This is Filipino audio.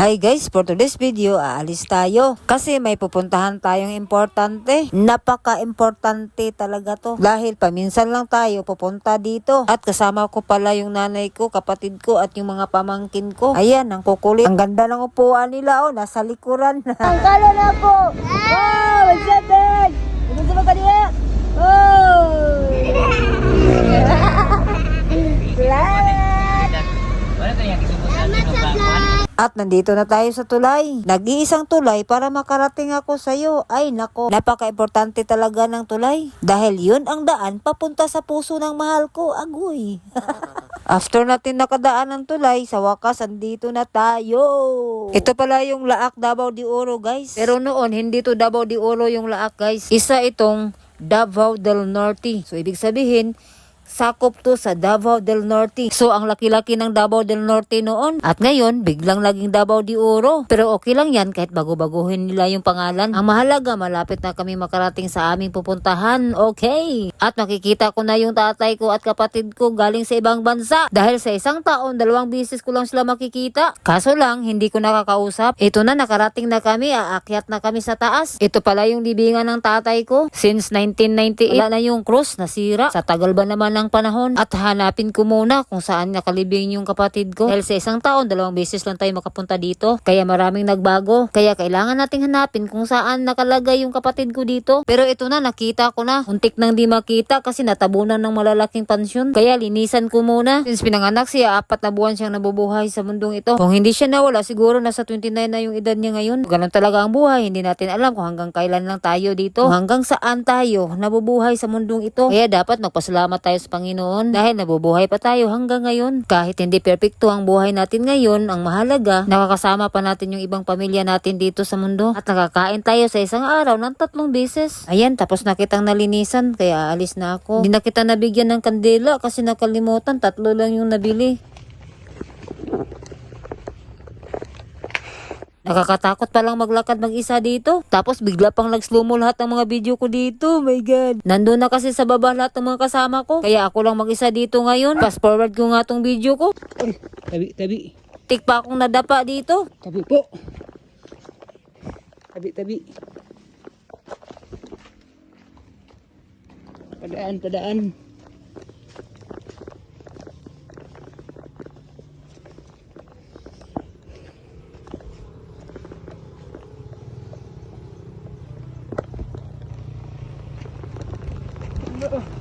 Hi guys, for today's video, aalis tayo. Kasi may pupuntahan tayong importante. Napaka-importante talaga to. Dahil paminsan lang tayo pupunta dito. At kasama ko pala yung nanay ko, kapatid ko, at yung mga pamangkin ko. Ayan, ang kukulit. Ang ganda ng upuan nila, oh, nasa likuran. ang kala na po! Wow! What's up, Dad? Gusto mo ka niya? Oh! Salamat! At nandito na tayo sa tulay. Nag-iisang tulay para makarating ako sa'yo. Ay nako, napaka-importante talaga ng tulay. Dahil yun ang daan papunta sa puso ng mahal ko, agoy. After natin nakadaan ng tulay, sa wakas andito na tayo. Ito pala yung Laak Davao de Oro guys. Pero noon, hindi to Davao de Oro yung Laak guys. Isa itong Davao del Norte. So ibig sabihin, sakop to sa Davao del Norte. So, ang laki-laki ng Davao del Norte noon. At ngayon, biglang naging Davao de Oro. Pero okay lang yan kahit bago-baguhin nila yung pangalan. Ang mahalaga, malapit na kami makarating sa aming pupuntahan. Okay. At makikita ko na yung tatay ko at kapatid ko galing sa ibang bansa. Dahil sa isang taon, dalawang bisis ko lang sila makikita. Kaso lang, hindi ko nakakausap. Ito na, nakarating na kami. Aakyat na kami sa taas. Ito pala yung libingan ng tatay ko. Since 1998, wala na yung cross, nasira. Sa tagal ba naman ng panahon? At hanapin ko muna kung saan nakalibing yung kapatid ko. Dahil sa isang taon, dalawang beses lang tayo makapunta dito. Kaya maraming nagbago. Kaya kailangan nating hanapin kung saan nakalagay yung kapatid ko dito. Pero ito na, nakita ko na. Untik nang di makita kasi natabunan ng malalaking pansyon. Kaya linisan ko muna. Since pinanganak siya, apat na buwan siyang nabubuhay sa mundong ito. Kung hindi siya nawala, siguro nasa 29 na yung edad niya ngayon. Ganun talaga ang buhay. Hindi natin alam kung hanggang kailan lang tayo dito. Kung hanggang saan tayo nabubuhay sa mundong ito. Kaya dapat magpasalamat tayo sa Panginoon dahil nabubuhay pa tayo hanggang ngayon. Kahit hindi perpekto ang buhay natin ngayon, ang mahalaga, nakakasama pa natin yung ibang pamilya natin dito sa mundo. At nakakain tayo sa isang araw ng tatlong beses. Ayan, tapos na kitang nalinisan, kaya alis na ako. Hindi na kita nabigyan ng kandila kasi nakalimutan, tatlo lang yung nabili. Nakakatakot palang maglakad mag-isa dito. Tapos bigla pang nag-slow mo lahat ng mga video ko dito. My God. Nandun na kasi sa baba lahat ng mga kasama ko. Kaya ako lang mag-isa dito ngayon. Fast forward ko nga tong video ko. Ay, tabi, tabi. Tik pa akong nadapa dito. Tabi po. Tabi, tabi. Padaan, padaan. 了。